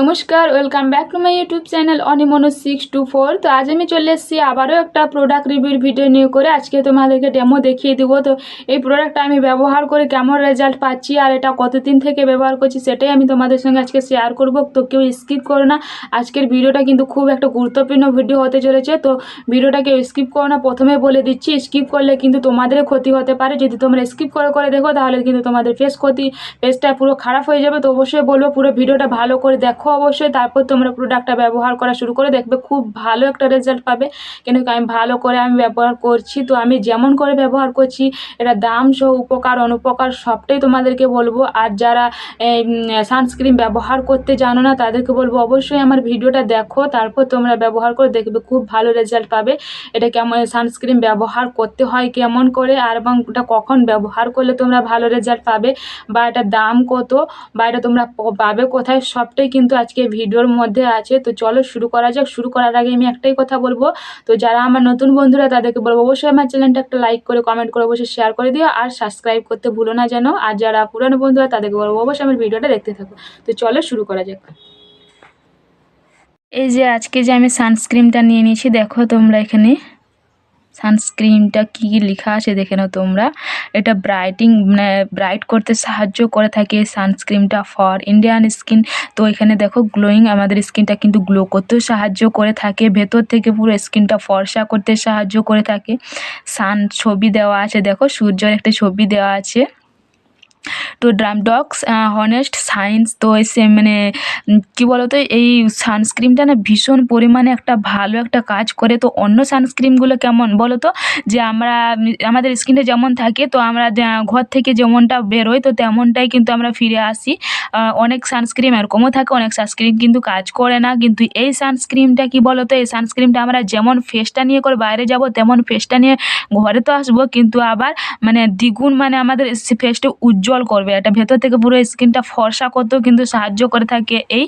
নমস্কার welcome back to my YouTube channel অনিমনো six two four তো আজ আমি চলে এসেছি আবারও একটা প্রোডাক্ট রিভিউর ভিডিও নিয়ে করে। আজকে তোমাদেরকে ডেমো দেখিয়ে দেবো। তো এই প্রোডাক্টটা আমি ব্যবহার করে কেমন রেজাল্ট পাচ্ছি আর এটা কতদিন থেকে ব্যবহার করছি সেটাই আমি তোমাদের সঙ্গে আজকে শেয়ার করব। তো কেউ স্কিপ করো না। আজকের ভিডিওটা কিন্তু খুব একটা গুরুত্বপূর্ণ ভিডিও হতে চলেছে। তো ভিডিওটা কেউ স্কিপ করো না। প্রথমে বলে দিচ্ছি স্কিপ করলে কিন্তু তোমাদের ক্ষতি হতে পারে। যদি তোমরা স্কিপ করে করে দেখো, তাহলে কিন্তু তোমাদের ফেস ক্ষতি ফেসটা পুরো খারাপ হয়ে যাবে। তো অবশ্যই বলব, পুরো ভিডিওটা ভালো করে দেখো। অবশ্যই, তারপর তোমরা প্রোডাক্টটা ব্যবহার করা শুরু করে দেখবে খুব ভালো একটা রেজাল্ট পাবে। কেন আমি ভালো করে আমি ব্যবহার করছি, তো আমি যেমন করে ব্যবহার করছি, এটা দাম সহ উপকার, অনুপকার সবটাই তোমাদেরকে বলব। আর যারা সানস্ক্রিন ব্যবহার করতে জানো না, তাদেরকে বলব অবশ্যই আমার ভিডিওটা দেখো, তারপর তোমরা ব্যবহার করে দেখবে খুব ভালো রেজাল্ট পাবে। এটা কেমন সানস্ক্রিন ব্যবহার করতে হয় কেমন করে, আর এবং এটা কখন ব্যবহার করলে তোমরা ভালো রেজাল্ট পাবে, বা এটার দাম কত, বা এটা তোমরা পাবে কোথায়, সবটাই কিন্তু আজকে ভিডিওর মধ্যে আছে, তো চলো শুরু করা যাক। শুরু করার আগে আমি একটাই কথা বলব, তো যারা আমার নতুন বন্ধুরা তাদেরকে বলব, অবশ্যই আমার চ্যানেলটা একটা লাইক করে কমেন্ট করে অবশ্যই শেয়ার করে দিও আর সাবস্ক্রাইব করতে ভুলো না যেন। আর যারা পুরানো বন্ধুরা তাদেরকে বলব, অবশ্যই আমার ভিডিওটা দেখতে থাকো। তো চলো শুরু করা যাক। এই যে আজকে যে আমি সানস্ক্রিনটা নিয়ে নিয়েছি, দেখো তোমরা এখানে। সানস্ক্রিনটা কী কী লেখা আছে দেখে নাও তোমরা। এটা ব্রাইটিং মানে ব্রাইট করতে সাহায্য করে থাকে সানস্ক্রিনটা ফর ইন্ডিয়ান স্কিন তো এখানে দেখো গ্লোয়িং আমাদের স্কিনটা কিন্তু গ্লো করতেও সাহায্য করে থাকে, ভেতর থেকে পুরো স্কিনটা ফর্সা করতে সাহায্য করে থাকে। সান ছবি দেওয়া আছে, দেখো সূর্যের একটা ছবি দেওয়া আছে। তো ড্রামডক্স হনেস্ট সায়েন্স তো এসে মানে কি বলতো, এই সানস্ক্রিনটা না ভীষণ পরিমাণে একটা ভালো একটা কাজ করে। তো অন্য সানস্ক্রিনগুলো কেমন বলো তো যে আমরা, আমাদের স্কিনে যেমন থাকে, তো আমরা ঘর থেকে যেমনটা বেরোই তো তেমনটাই কিন্তু আমরা ফিরে আসি। অনেক সানস্ক্রিন এরকমও থাকে, অনেক সানস্ক্রিন কিন্তু কাজ করে না। কিন্তু এই সানস্ক্রিনটা কি বলো তো এই সানস্ক্রিনটা আমরা যেমন ফেসটা নিয়ে করে বাইরে যাব, তেমন ফেসটা নিয়ে ঘরে তো আসব, কিন্তু আবার মানে দ্বিগুণ মানে আমাদের ফেসটা উজ্জ্বল করবে। এটা ভেতর থেকে পুরো স্কিনটা ফর্সা করতেও কিন্তু সাহায্য করে থাকে এই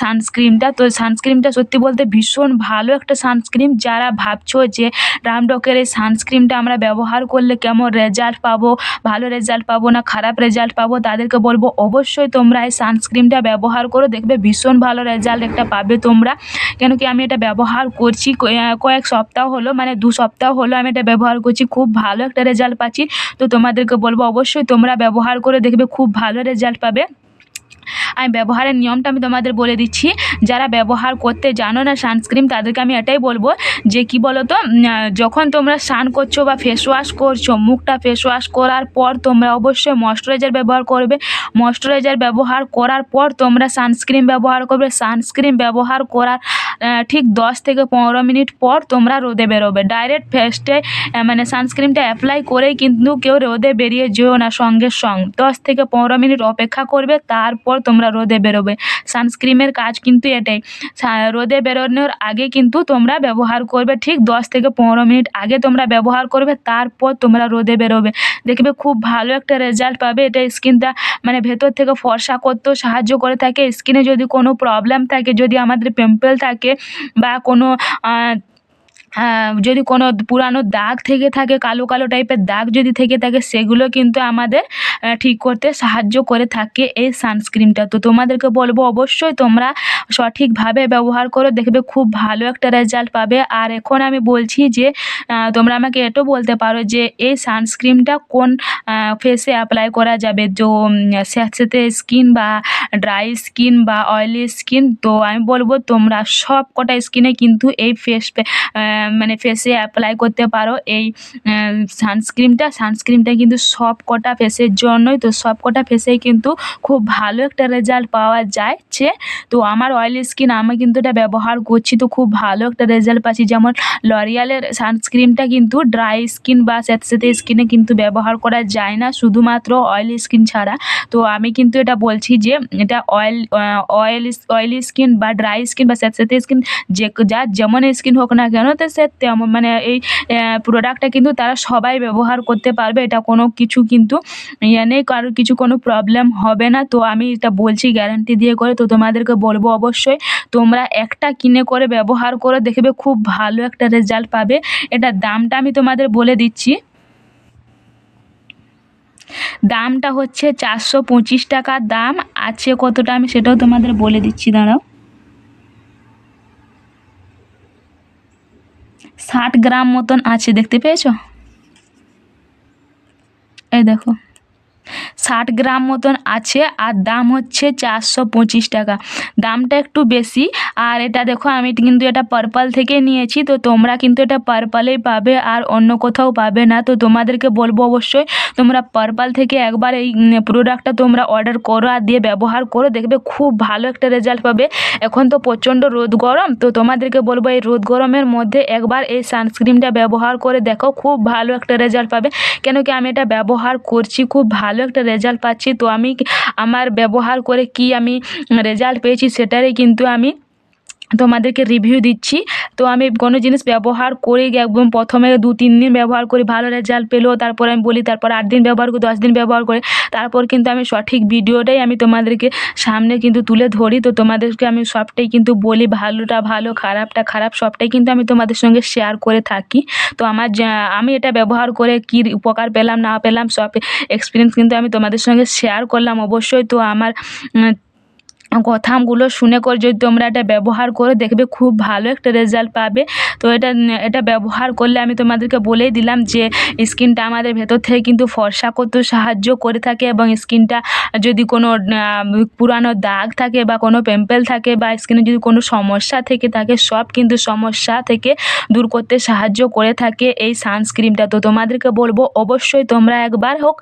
সানস্ক্রিনটা তো সানস্ক্রিনটা সত্যি বলতে ভীষণ ভালো একটা সানস্ক্রিন যারা ভাবছ যে রামডকের এই সানস্ক্রিনটা আমরা ব্যবহার করলে কেমন রেজাল্ট পাবো, ভালো রেজাল্ট পাবো না খারাপ রেজাল্ট পাবো, তাদেরকে বলব অবশ্যই তোমরা এই সানস্ক্রিনটা ব্যবহার করো। দেখবে ভীষণ ভালো রেজাল্ট একটা পাবে তোমরা। কেন কি আমি এটা ব্যবহার করছি কয়েক সপ্তাহ হলো মানে দু সপ্তাহ হলো আমি এটা ব্যবহার করছি। খুব ভালো একটা রেজাল্ট পাচ্ছি। তো তোমাদেরকে বলব অবশ্যই তোমরা ব্যবহার করে দেখবে খুব ভালো রেজাল্ট পাবে। আমি ব্যবহারের নিয়মটা আমি তোমাদের বলে দিচ্ছি। যারা ব্যবহার করতে জানো না সানস্ক্রিন তাদেরকে আমি এটাই বলব যে কি বলো তো যখন তোমরা স্নান করছ বা ফেস ওয়াশ করছ, মুখটা ফেস ওয়াশ করার পর তোমরা অবশ্যই ময়শ্চারাইজার ব্যবহার করবে। ময়শ্চারাইজার ব্যবহার করার পর তোমরা সানস্ক্রিন ব্যবহার করবে। সানস্ক্রিন ব্যবহার করার ঠিক দশ থেকে পনেরো মিনিট পর তোমরা রোদে বেরোবে। ডাইরেক্ট ফেস্টে মানে সানস্ক্রিনটা অ্যাপ্লাই করেই কিন্তু কেউ রোদে বেরিয়ে যেও না সঙ্গে সঙ্গ। দশ থেকে পনেরো মিনিট অপেক্ষা করবে, তারপর তোমরা রোদে বেরোবে। সানস্ক্রিনের কাজ কিন্তু এটাই। রোদে বেরোনোর আগে কিন্তু তোমরা ব্যবহার করবে ঠিক দশ থেকে পনেরো মিনিট আগে তোমরা ব্যবহার করবে, তারপর তোমরা রোদে বেরোবে। দেখবে খুব ভালো একটা রেজাল্ট পাবে। এটা স্কিনটা মানে ভেতর থেকে ফর্সা করতেও সাহায্য করে থাকে। স্কিনে যদি কোনো প্রবলেম থাকে, যদি আমাদের পিম্পল থাকে বা কোনো যদি কোনো পুরানো দাগ থেকে থাকে, কালো কালো টাইপের দাগ যদি থেকে থাকে, সেগুলো কিন্তু আমাদের ঠিক করতে সাহায্য করে থাকে এই সানস্ক্রিনটা তো তোমাদেরকে বলব অবশ্যই তোমরা সঠিকভাবে ব্যবহার করো, দেখবে খুব ভালো একটা রেজাল্ট পাবে। আর এখন আমি বলছি যে তোমরা আমাকে এটাও বলতে পারো যে, এই সানস্ক্রিনটা কোন ফেসে অ্যাপ্লাই করা যাবে? তো স্যাঁতস্যাঁতে স্কিন বা ড্রাই স্কিন বা অয়েলি স্কিন তো আমি বলব তোমরা সব কটা স্কিনে কিন্তু এই ফেস মানে ফেসে অ্যাপ্লাই করতে পারো। এই সানস্ক্রিনটা সানস্ক্রিনটা কিন্তু সব কটা ফেসের জন্যই। তো সব কটা ফেসেই কিন্তু খুব ভালো একটা রেজাল্ট পাওয়া যাচ্ছে তো আমার অয়েলি স্কিন আমি কিন্তু এটা ব্যবহার করছি। তো খুব ভালো একটা রেজাল্ট পাচ্ছি। যেমন লরিয়ালের সানস্ক্রিনটা কিন্তু ড্রাই স্কিন বা স্যাঁতস্যাঁতে স্কিনে কিন্তু ব্যবহার করা যায় না। শুধুমাত্র অয়েলি স্কিন ছাড়া। তো আমি কিন্তু এটা বলছি যে, এটা অয়েল অয়েল অয়েলি স্কিন বা ড্রাই স্কিন বা স্যাঁতস্যাঁতে স্কিন যে, যার যেমন স্কিন হোক না কেন, তো সে তেমন মানে এই প্রোডাক্টটা কিন্তু তারা সবাই ব্যবহার করতে পারবে। এটা কোনো কিছু কিন্তু ইয়ে নেই, কারোর কিছু কোনো প্রবলেম হবে না। তো আমি এটা বলছি গ্যারান্টি দিয়ে করে, তো তোমাদেরকে বলব অবশ্যই, তোমরা একটা কিনে করে ব্যবহার করে দেখবে, খুব ভালো একটা রেজাল্ট পাবে। এটার দামটা আমি তোমাদের বলে দিচ্ছি। দামটা হচ্ছে চারশো পঁচিশ টাকা দাম, আছে কতটা আমি সেটাও তোমাদের বলে দিচ্ছি, দাঁড়াও। ষাট গ্রাম মতন আছে দেখতে পেয়েছ? এই দেখো। ষাট গ্রাম মতন আছে আর দাম হচ্ছে চারশো পঁচিশ টাকা। দামটা একটু বেশি। আর এটা দেখো, আমি কিন্তু এটা পার্পল থেকে নিয়েছি, তো তোমরা কিন্তু এটা পার্পলেই পাবে আর অন্য কোথাও পাবে না। তো তোমাদেরকে বলব অবশ্যই, তোমরা পার্পল থেকে একবার এই প্রোডাক্টটা তোমরা অর্ডার করো আর দিয়ে ব্যবহার করো, দেখবে খুব ভালো একটা রেজাল্ট পাবে। এখন তো প্রচণ্ড রোদ গরম, তো তোমাদেরকে বলব এই রোদ গরমের মধ্যে একবার এই সানস্ক্রিনটা ব্যবহার করে দেখো, খুব ভালো একটা রেজাল্ট পাবে। কেন কি আমি এটা ব্যবহার করছি খুব ভালো একটা রেজাল্ট পাচ্ছি। তো আমি আমার ব্যবহার করে কি আমি রেজাল্ট পেয়েছি সেটারই কিন্তু আমি তোমাদেরকে রিভিউ দিচ্ছি। তো আমি কোনো জিনিস ব্যবহার করে একদম প্রথমে দু, তিন দিন ব্যবহার করি, ভালো রেজাল্ট পেলেও তারপরে আমি বলি, তারপর আট দিন ব্যবহার করি, দশ দিন ব্যবহার করে। তারপর কিন্তু আমি সঠিক ভিডিওটাই আমি তোমাদেরকে সামনে কিন্তু তুলে ধরি। তো তোমাদেরকে আমি সবটাই কিন্তু বলি, ভালোটা ভালো, খারাপটা খারাপ, সবটাই কিন্তু আমি তোমাদের সঙ্গে শেয়ার করে থাকি। তো আমার আমি এটা ব্যবহার করে কী উপকার পেলাম, না পেলাম, সব এক্সপিরিয়েন্স কিন্তু আমি তোমাদের সঙ্গে শেয়ার করলাম। অবশ্যই তো আমার কথাগুলো শুনে করে, যদি তোমরা এটা ব্যবহার করো দেখবে খুব ভালো একটা রেজাল্ট পাবে। তো এটা এটা ব্যবহার করলে আমি তোমাদেরকে বলেই দিলাম যে স্কিনটা আমাদের ভেতর থেকে কিন্তু ফর্সা করতেও সাহায্য করে থাকে এবং স্কিনটা যদি কোনো পুরানো দাগ থাকে বা কোনো পেম্পেল থাকে বা স্কিনে যদি কোনো সমস্যা থেকে থাকে, সব কিন্তু সমস্যা থেকে দূর করতে সাহায্য করে থাকে এই সানস্ক্রিনটা তো তোমাদেরকে বলব অবশ্যই তোমরা একবার হোক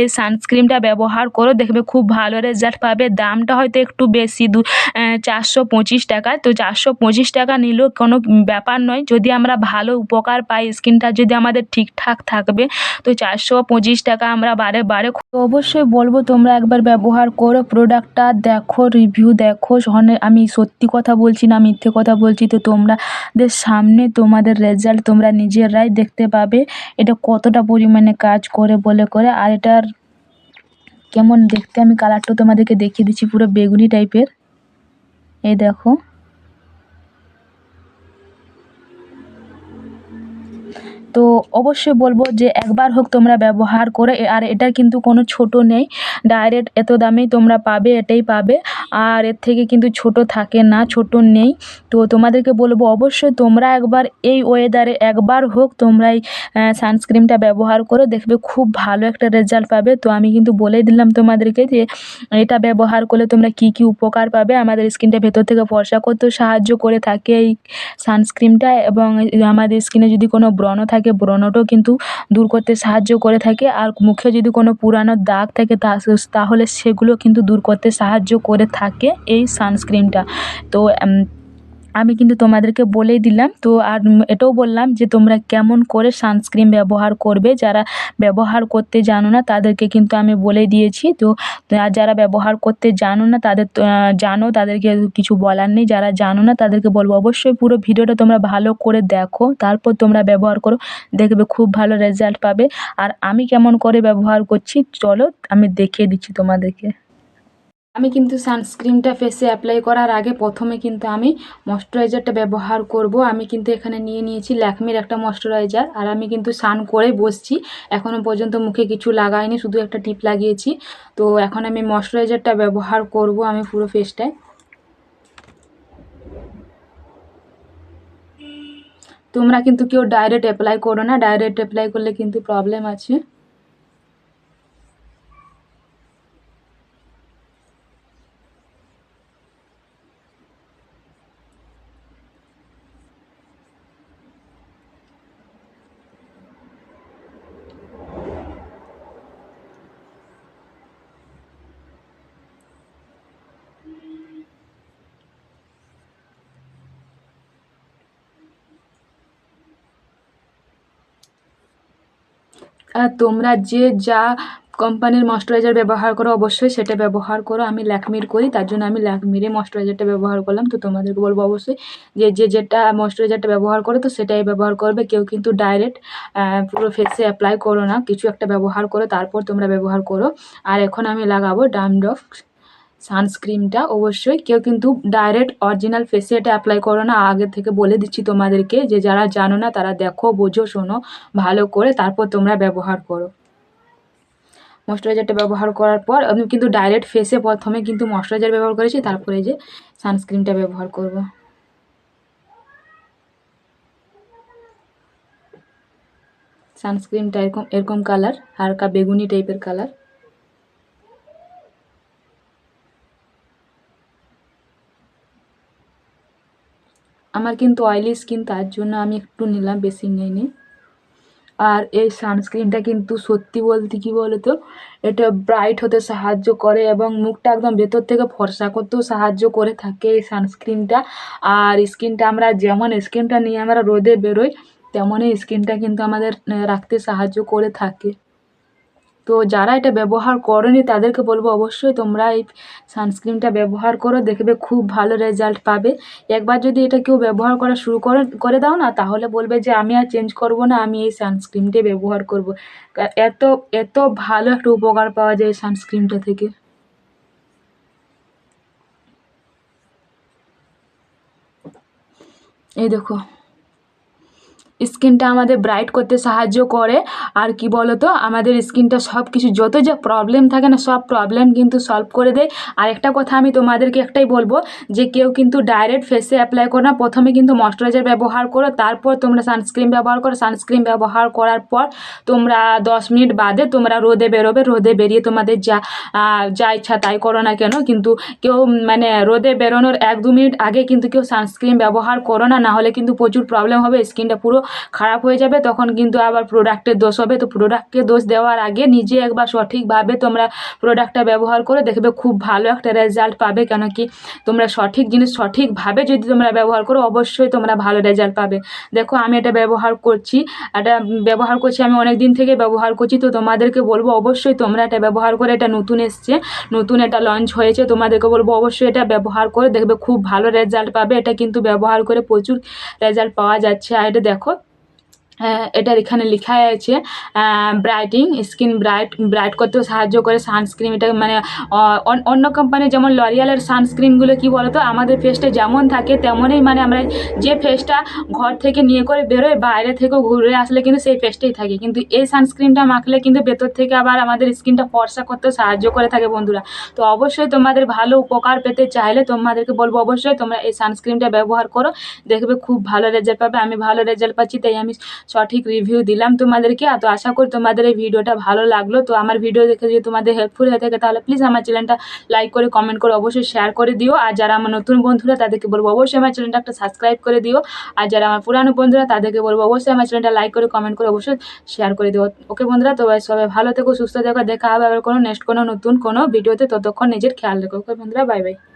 এই সানস্ক্রিনটা ব্যবহার করো দেখবে খুব ভালো রেজাল্ট পাবে। দামটা হয়তো একটু বেশি দু চারশো পঁচিশ টাকা। তো চারশো পঁচিশ টাকা নিলেও কোনো ব্যাপার নয়। যদি আমরা ভালো উপকার পাই, স্কিনটা যদি আমাদের ঠিকঠাক থাকবে, তো চারশো পঁচিশ টাকা আমরা বারে বারে অবশ্যই বলব, তোমরা একবার ব্যবহার করো। প্রোডাক্টটা দেখো রিভিউ দেখো। আমি সত্যি কথা বলছি না, মিথ্যে কথা বলছি। তো তোমাদের সামনে তোমাদের রেজাল্ট তোমরা নিজেরাই দেখতে পাবে। এটা কতটা পরিমাণে কাজ করে বলে করে। আর এটার কেমন দেখতে? আমি কালারটা তোমাদেরকে দেখিয়ে দিচ্ছি পুরো বেগুনি টাইপের এই দেখো। তো অবশ্যই বলব যে একবার হোক তোমরা ব্যবহার করে, আর এটা কিন্তু কোনো ছোট নেই। ডাইরেক্ট এত দামেই তোমরা পাবে, এটাই পাবে। আর এর থেকে কিন্তু ছোট থাকে না, ছোট নেই। তো তোমাদেরকে বলব অবশ্যই তোমরা একবার এই ওয়েদারে একবার হোক তোমরা এই সানস্ক্রিনটা ব্যবহার করে দেখবে খুব ভালো একটা রেজাল্ট পাবে। তো আমি কিন্তু বলেই দিলাম তোমাদেরকে যে এটা ব্যবহার করলে তোমরা কি কি উপকার পাবে। আমাদের স্কিনটা ভেতর থেকে ফর্সা করতেও সাহায্য করে থাকে এই সানস্ক্রিনটা এবং আমাদের স্কিনে যদি কোনো ব্রণ থাকে ব্রণটাও কিন্তু দূর করতে সাহায্য করে থাকে। আর মুখে যদি কোনো পুরানো দাগ থাকে, তা তাহলে সেগুলো কিন্তু দূর করতে সাহায্য করে থাকে এই সানস্ক্রিনটা তো আমি কিন্তু তোমাদেরকে বলেই দিলাম। তো আর এটাও বললাম যে তোমরা কেমন করে সানস্ক্রিন ব্যবহার করবে, যারা ব্যবহার করতে জানো না তাদেরকে কিন্তু আমি বলে দিয়েছি। তো আর যারা ব্যবহার করতে জানো না তাদের জানো, তাদেরকে কিছু বলার নেই। যারা জানো না তাদেরকে বলব অবশ্যই পুরো ভিডিওটা তোমরা ভালো করে দেখো, তারপর তোমরা ব্যবহার করো, দেখবে খুব ভালো রেজাল্ট পাবে। আর আমি কেমন করে ব্যবহার করছি, চলো আমি দেখিয়ে দিচ্ছি তোমাদেরকে। আমি কিন্তু সানস্ক্রিনটা ফেসে অ্যাপ্লাই করার আগে প্রথমে কিন্তু আমি ময়শ্চারাইজারটা ব্যবহার করব। আমি কিন্তু এখানে নিয়ে নিয়েছি ল্যাকমির একটা ময়শ্চারাইজার আর আমি কিন্তু স্নান করেই বসছি। এখনও পর্যন্ত মুখে কিছু লাগাইনি, শুধু একটা টিপ লাগিয়েছি। তো এখন আমি ময়শ্চারাইজারটা ব্যবহার করব আমি পুরো ফেসটায় তোমরা কিন্তু কেউ ডাইরেক্ট অ্যাপ্লাই করো না। ডাইরেক্ট অ্যাপ্লাই করলে কিন্তু প্রবলেম আছে। তোমরা যে যা কোম্পানির ময়শ্চারাইজার ব্যবহার করো, অবশ্যই সেটা ব্যবহার করো। আমি ল্যাকমির করি, তার জন্য আমি ল্যাকমিরে ময়শ্চারাইজারটা ব্যবহার করলাম। তো তোমাদেরকে বলব অবশ্যই যে যে, যেটা ময়শ্চারাইজারটা ব্যবহার করে, তো সেটাই ব্যবহার করবে। কেউ কিন্তু ডাইরেক্ট পুরো ফেসে অ্যাপ্লাই করো না। কিছু একটা ব্যবহার করো, তারপর তোমরা ব্যবহার করো। আর এখন আমি লাগাবো ডামডফ সানস্ক্রিনটা অবশ্যই। কেউ কিন্তু ডাইরেক্ট অরিজিনাল ফেসে এটা অ্যাপ্লাই করো না। আগে থেকে বলে দিচ্ছি তোমাদেরকে যে যারা জানো না, তারা দেখো, বোঝো, শোনো, ভালো করে, তারপর তোমরা ব্যবহার করো। ময়শ্চারাইজারটা ব্যবহার করার পর আমি কিন্তু ডাইরেক্ট ফেসে প্রথমে কিন্তু ময়শ্চারাইজার ব্যবহার করেছি, তারপরে যে সানস্ক্রিনটা ব্যবহার করব। সানস্ক্রিনটা এরকম এরকম কালার হালকা বেগুনি টাইপের কালার আমার কিন্তু অয়েলি স্কিন তার জন্য আমি একটু নিলাম, বেশি নিইনি। আর এই সানস্ক্রিনটা কিন্তু সত্যি বলতে কী বলো তো এটা ব্রাইট হতে সাহায্য করে এবং মুখটা একদম ভেতর থেকে ফর্সা করতেও সাহায্য করে থাকে এই সানস্ক্রিনটা আর স্কিনটা আমরা যেমন স্কিনটা নিয়ে আমরা রোদে বেরোই, তেমনই স্কিনটা কিন্তু আমাদের রাখতে সাহায্য করে থাকে। তো যারা এটা ব্যবহার করনি তাদেরকে বলব অবশ্যই তোমরা এই সানস্ক্রিনটা ব্যবহার করো, দেখবে খুব ভালো রেজাল্ট পাবে। একবার যদি এটা কেউ ব্যবহার করা শুরু করে করে দাও না, তাহলে বলবে যে আমি আর চেঞ্জ করব না, আমি এই সানস্ক্রিনটাই ব্যবহার করব। এত এত ভালো একটা উপকার পাওয়া যায় সানস্ক্রিনটা থেকে। এই দেখো। স্কিনটা আমাদের ব্রাইট করতে সাহায্য করে। আর কি বলো তো আমাদের স্কিনটা সব কিছু যত যা প্রবলেম থাকে না, সব প্রবলেম কিন্তু সলভ করে দেয়। আর একটা কথা আমি তোমাদেরকে একটাই বলব, যে কেউ কিন্তু ডাইরেক্ট ফেসে অ্যাপ্লাই করো না, প্রথমে কিন্তু ময়শ্চারাইজার ব্যবহার করো, তারপর তোমরা সানস্ক্রিন ব্যবহার করো। সানস্ক্রিন ব্যবহার করার পর তোমরা দশ মিনিট বাদে তোমরা রোদে বেরোবে, রোদে বেরিয়ে তোমাদের যা যা ইচ্ছা তাই করো না কেন, কিন্তু কেউ মানে রোদে বেরোনোর এক দু মিনিট আগে কিন্তু কেউ সানস্ক্রিন ব্যবহার করো না, নাহলে কিন্তু প্রচুর প্রবলেম হবে, স্কিনটা পুরো খারাপ হয়ে যাবে, তখন কিন্তু আবার প্রোডাক্টের দোষ হবে। তো প্রোডাক্টকে দোষ দেওয়ার আগে নিজে একবার সঠিকভাবে তোমরা প্রোডাক্টটা ব্যবহার করে দেখবে খুব ভালো একটা রেজাল্ট পাবে। কেন কি তোমরা সঠিক জিনিস সঠিকভাবে যদি তোমরা ব্যবহার করো, অবশ্যই তোমরা ভালো রেজাল্ট পাবে। দেখো, আমি এটা ব্যবহার করছি। এটা ব্যবহার করছি আমি অনেক দিন থেকে ব্যবহার করছি। তো তোমাদেরকে বলব, অবশ্যই তোমরা এটা ব্যবহার করে, এটা নতুন এসছে, নতুন এটা লঞ্চ হয়েছে। তোমাদেরকে বলব, অবশ্যই এটা ব্যবহার করে দেখবে খুব ভালো রেজাল্ট পাবে। এটা কিন্তু ব্যবহার করে প্রচুর রেজাল্ট পাওয়া যাচ্ছে। আর এটা দেখো এটার এখানে লেখা আছে ব্রাইটিং স্কিন ব্রাইট ব্রাইট করতেও সাহায্য করে সানস্ক্রিন এটা মানে অন্য কোম্পানি যেমন লরিয়ালের সানস্ক্রিনগুলো কি বলো তো আমাদের ফেসটা যেমন থাকে, তেমনই মানে আমরা যে ফেসটা ঘর থেকে নিয়ে করে বেরোয়, বাইরে থেকেও ঘুরে আসলে কিন্তু সেই ফেসটাই থাকে। কিন্তু এই সানস্ক্রিনটা মাখলে কিন্তু ভেতর থেকে আবার আমাদের স্কিনটা ফর্সা করতেও সাহায্য করে থাকে বন্ধুরা। তো অবশ্যই তোমাদের ভালো উপকার পেতে চাইলে তোমাদেরকে বলব অবশ্যই তোমরা এই সানস্ক্রিনটা ব্যবহার করো, দেখবে খুব ভালো রেজাল্ট পাবে। আমি ভালো রেজাল্ট পাচ্ছি, তাই আমি সঠিক রিভিউ দিলাম তোমাদেরকে। তো আশা করি তোমাদের এই ভিডিওটা ভালো লাগল। তো আমার ভিডিও দেখে যদি তোমাদের হেল্পফুল হয়ে থাকে, তাহলে প্লিজ আমার চ্যানেলটা লাইক করে কমেন্ট করে অবশ্যই শেয়ার করে দিও। আর যারা আমার নতুন বন্ধুরা, তাদেরকে বলব অবশ্যই আমার চ্যানেলটা একটা সাবস্ক্রাইব করে দিও। আর যারা আমার পুরানো বন্ধুরা, তাদেরকে বলব অবশ্যই আমার চ্যানেলটা লাইক করে কমেন্ট করে অবশ্যই শেয়ার করে দিও। ওকে বন্ধুরা, তো সবাই ভালো থেকো, সুস্থ থেকো। দেখা হবে আবার কোনো নেক্সট কোনো নতুন কোনো ভিডিওতে। ততক্ষণ নিজের খেয়াল রেখো। ওকে বন্ধুরা বাই বাই